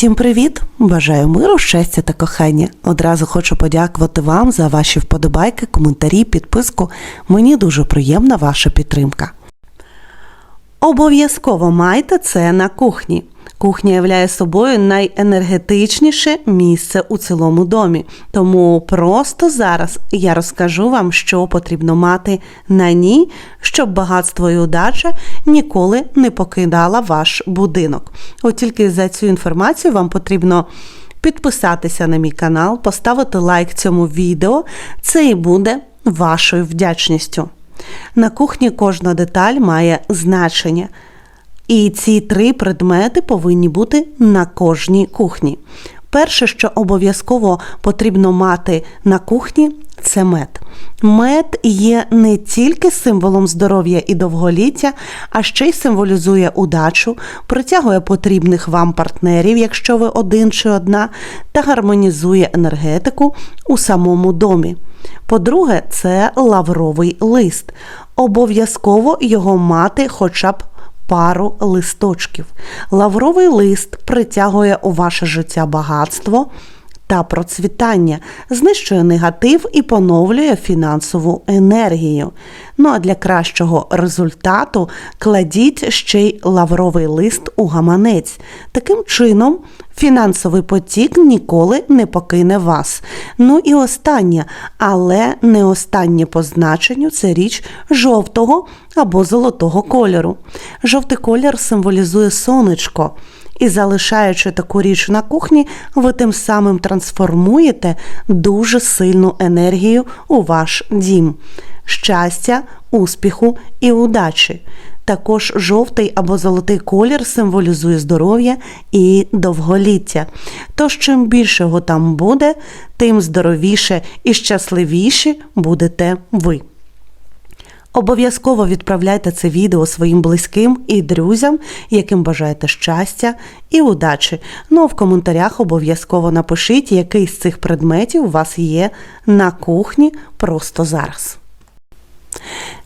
Всім привіт! Бажаю миру, щастя та кохання. Одразу хочу подякувати вам за ваші вподобайки, коментарі, підписку. Мені дуже приємна ваша підтримка. Обов'язково майте це на кухні. Кухня являє собою найенергетичніше місце у цілому домі. Тому просто зараз я розкажу вам, що потрібно мати на ній, щоб багатство і удача ніколи не покидала ваш будинок. От тільки за цю інформацію вам потрібно підписатися на мій канал, поставити лайк цьому відео. Це і буде вашою вдячністю. На кухні кожна деталь має значення. І ці три предмети повинні бути на кожній кухні. Перше, що обов'язково потрібно мати на кухні, це мед. Мед є не тільки символом здоров'я і довголіття, а ще й символізує удачу, притягує потрібних вам партнерів, якщо ви один чи одна, та гармонізує енергетику у самому домі. По-друге, це лавровий лист. Обов'язково його мати хоча б пару листочків. Лавровий лист притягує у ваше життя багатство та процвітання, знищує негатив і поновлює фінансову енергію. Ну а для кращого результату кладіть ще й лавровий лист у гаманець. Таким чином, фінансовий потік ніколи не покине вас. Ну і останнє, але не останнє по значенню це річ жовтого або золотого кольору. Жовтий колір символізує сонечко. І залишаючи таку річ на кухні, ви тим самим трансформуєте дуже сильну енергію у ваш дім. Щастя, успіху і удачі. Також жовтий або золотий колір символізує здоров'я і довголіття. Тож, чим більше його там буде, тим здоровіше і щасливіші будете ви. Обов'язково відправляйте це відео своїм близьким і друзям, яким бажаєте щастя і удачі. Ну а в коментарях обов'язково напишіть, який з цих предметів у вас є на кухні просто зараз.